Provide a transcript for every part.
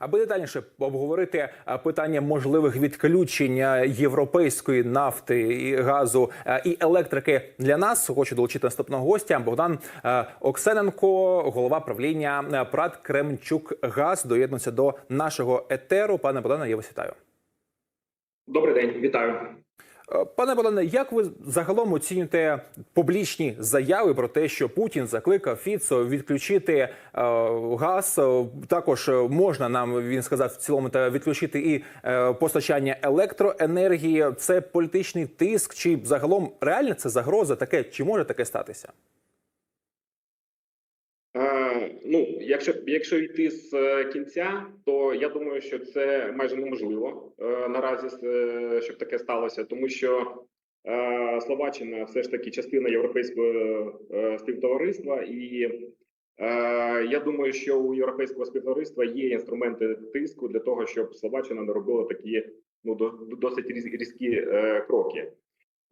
Аби детальніше обговорити е, питання можливих відключень е, європейської нафти і газу е, і електрики для нас, хочу долучити наступного гостя Богдан Оксененко, голова правління ПРАТ Кремчук Газ. Доєднується до нашого етеру. Пане Богдане, я вас вітаю. Добрий день, вітаю. Пане Богдане, як ви загалом оцінюєте публічні заяви про те, що Путін закликав Фіцо відключити е, газ? Також е, можна нам він сказав в цілому та відключити і е, постачання електроенергії. Це політичний тиск, чи загалом реальна це загроза? Таке чи може таке статися? Ну, якщо якщо йти з е, кінця, то я думаю, що це майже неможливо е, наразі, е, щоб таке сталося, тому що Словаччина все ж таки частина європейського співтовариства, і я думаю, що у європейського співтовариства є інструменти тиску для того, щоб Словаччина не робила такі ну до- досить різ- різкі кроки.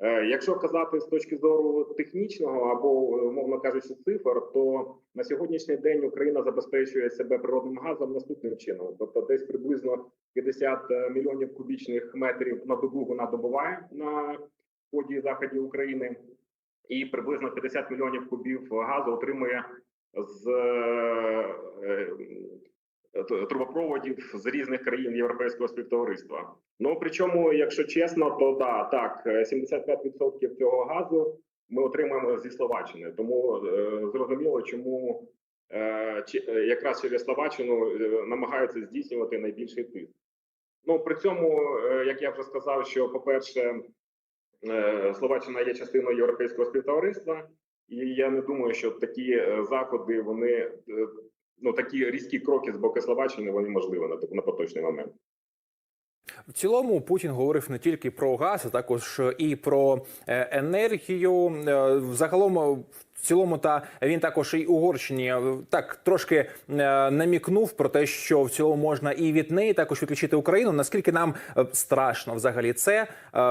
Е, Якщо казати з точки зору технічного або умовно кажучи цифр, то на сьогоднішній день Україна забезпечує себе природним газом наступним чином, тобто десь приблизно 50 мільйонів кубічних метрів на добу вона добуває на сході і заході України, і приблизно 50 мільйонів кубів газу отримує з е, е, трубопроводів з різних країн Європейського співтовариства. Ну причому, якщо чесно, то да, так 75% цього газу ми отримуємо зі Словаччини. Тому е, зрозуміло, чому е, е, якраз через Словаччину е, намагаються здійснювати найбільший тиск. Ну при цьому, е, як я вже сказав, що по-перше, е, Словаччина є частиною європейського співтовариства, і я не думаю, що такі е, заходи вони е, ну такі різкі кроки з боку Словаччини вони можливі на, на поточний момент. В цілому Путін говорив не тільки про газ, а також і про е, енергію. Взагалом, Загалом, е, в цілому, та він також і Угорщині е, так трошки е, намікнув про те, що в цілому можна і від неї також відключити Україну. Наскільки нам е, страшно взагалі це,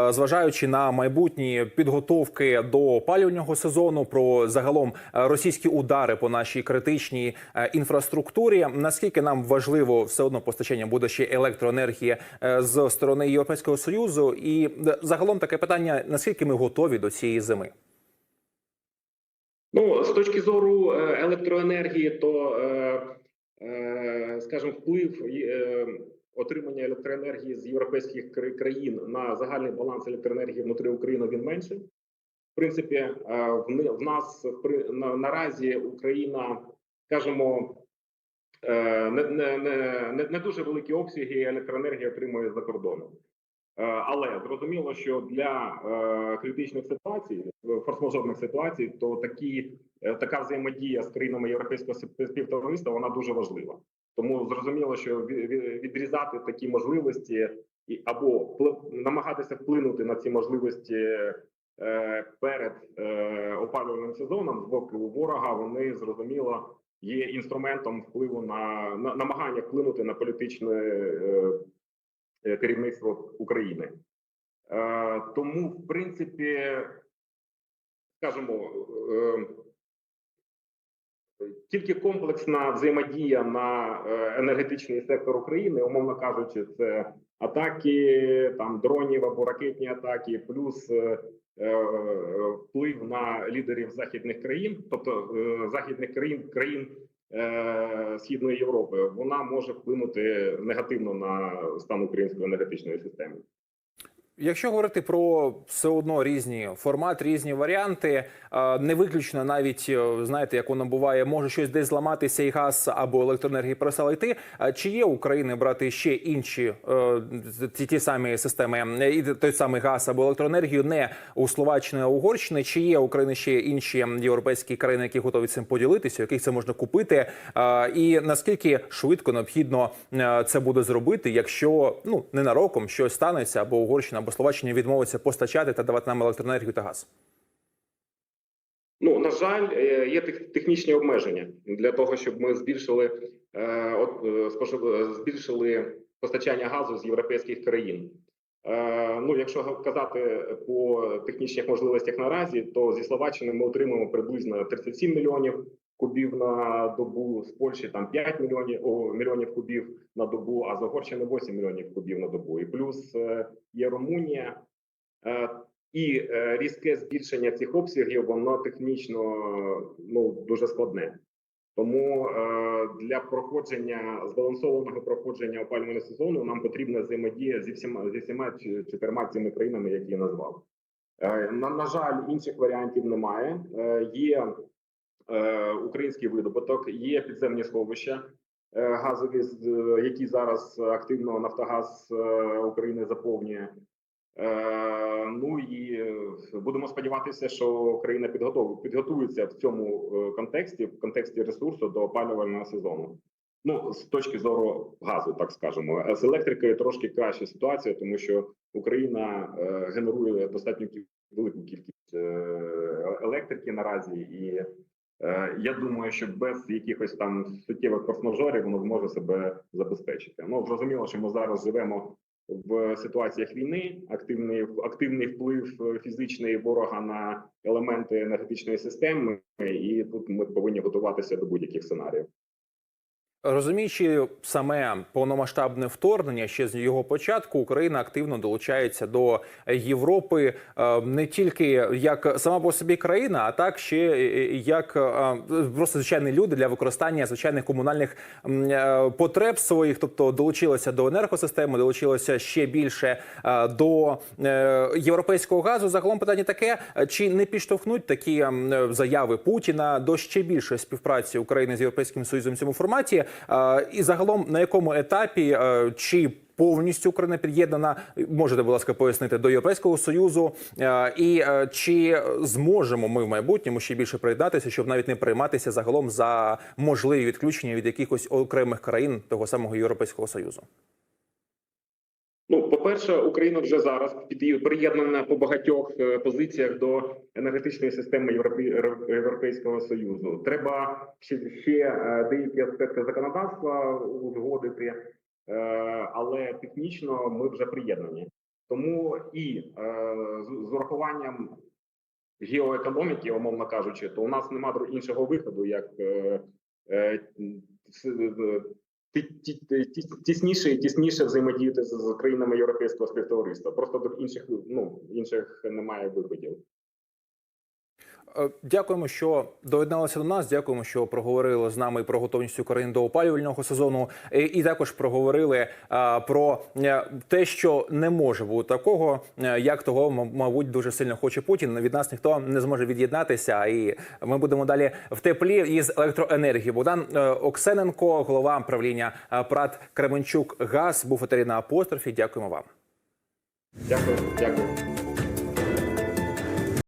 зважаючи на майбутні підготовки до опалювального сезону, про загалом російські удари по нашій критичній інфраструктурі. Наскільки нам важливо все одно постачання буде ще електроенергії з сторони Європейського союзу, і загалом таке питання: наскільки ми готові до цієї зими? З точки зору е, електроенергії, то, е, е, скажімо, вплив отримання електроенергії з європейських країн на загальний баланс електроенергії внутрі України він менший. В принципі, в нас наразі Україна, скажімо, не, не, не, не дуже великі обсяги електроенергії отримує за кордоном. Е, Але зрозуміло, що для е, критичних ситуацій, е, форс-мажорних ситуацій, то такі така взаємодія з країнами європейського спів- співтовариства вона дуже важлива. Тому зрозуміло, що ві- ві- відрізати такі можливості або намагатися вплинути на ці можливості перед опалювальним сезоном з боку ворога, вони зрозуміло є інструментом впливу на, на намагання вплинути на політичне. Е, керівництво України. Е, тому, в принципі, скажімо, е, тільки комплексна взаємодія на енергетичний сектор України, умовно кажучи, це атаки там дронів або ракетні атаки, плюс вплив на лідерів західних країн, тобто західних країн країн Східної Європи, вона може вплинути негативно на стан української енергетичної системи. Якщо говорити про все одно різні формат, різні варіанти, е, не виключно навіть е, знаєте, як воно буває, може щось десь зламатися, і газ або електроенергії перестала йти. Чи є України брати ще інші е, ті, ті самі системи, і той самий газ або електроенергію, не у Словаччини, а Угорщини? Чи є України ще інші європейські країни, які готові цим поділитися, яких це можна купити? І наскільки швидко необхідно це буде зробити, якщо ну ненароком щось станеться, або Угорщина або Словаччина відмовиться постачати та давати нам електроенергію та газ? Ну на жаль, е, є технічні обмеження для того, щоб ми збільшили е, е, збільшили постачання газу з європейських країн. Ну, якщо казати по технічних можливостях наразі, то зі Словаччини ми отримуємо приблизно 37 мільйонів кубів на добу, з Польщі там 5 мільйонів о, мільйонів кубів на добу, а з Угорщини 8 мільйонів кубів на добу. І плюс е, є Румунія. Е, І е, різке збільшення цих обсягів, воно технічно ну дуже складне. Тому для проходження збалансованого проходження опалювального сезону нам потрібна взаємодія зі всіма зі всіма чотирма цими країнами, які я назвав. На, на жаль, інших варіантів немає. Є український видобуток, є підземні сховища е, газові, е, які зараз активно Нафтогаз е, України заповнює. Е, ну і е, будемо сподіватися, що підготов, підготується в цьому е, контексті, в контексті ресурсу до опалювального сезону. Ну з точки зору газу, так скажемо, Е, з електрикою трошки краща ситуація, тому що Україна е, генерує достатньо велику кількість е, електрики наразі, і е, я думаю, що без якихось там суттєвих форс-мажорів воно зможе себе забезпечити. Ну зрозуміло, що ми зараз живемо в ситуаціях війни. Активний активний вплив фізичної ворога на елементи енергетичної системи, і тут ми повинні готуватися до будь-яких сценаріїв. Розуміючи саме повномасштабне вторгнення, ще з його початку Україна активно долучається до Європи е, не тільки як сама по собі країна, а так ще як е, просто звичайні люди для використання звичайних комунальних е, потреб своїх, тобто долучилися до енергосистеми, долучилися ще більше е, до е, європейського газу. Загалом питання таке: е, чи не підштовхнуть такі заяви Путіна до ще більшої співпраці України з Європейським Союзом в цьому форматі? І загалом на якому етапі е, чи повністю Україна під'єднана, можете, будь ласка, пояснити до Європейського союзу, Е, і е, чи зможемо ми в майбутньому ще більше приєднатися, щоб навіть не прийматися загалом за можливі відключення від якихось окремих країн того самого Європейського союзу? Ну, по-перше, Україна вже зараз приєднана по багатьох е, позиціях до енергетичної системи Європейського союзу. Треба ще, е, деякі аспекти законодавства узгодити, е, але технічно ми вже приєднані. Тому і з урахуванням геоекономіки, умовно кажучи, то у нас немає іншого виходу, як тісніше і тісніше взаємодіяти з країнами європейського співтовариства. Просто до інших ну інших немає виходів. Е, Дякуємо, що доєдналися до нас. Дякуємо, що проговорили з нами про готовність України до опалювального сезону, і, і також проговорили е, про е, те, що не може бути такого, е, як того мабуть дуже сильно хоче Путін. Від нас ніхто не зможе від'єднатися, і ми будемо далі в теплі із електроенергії. Богдан е, Оксененко, голова правління е, ПРАТ Кременчук ГАЗ, був етері на апострофі. Дякуємо вам. Дякую, дякую.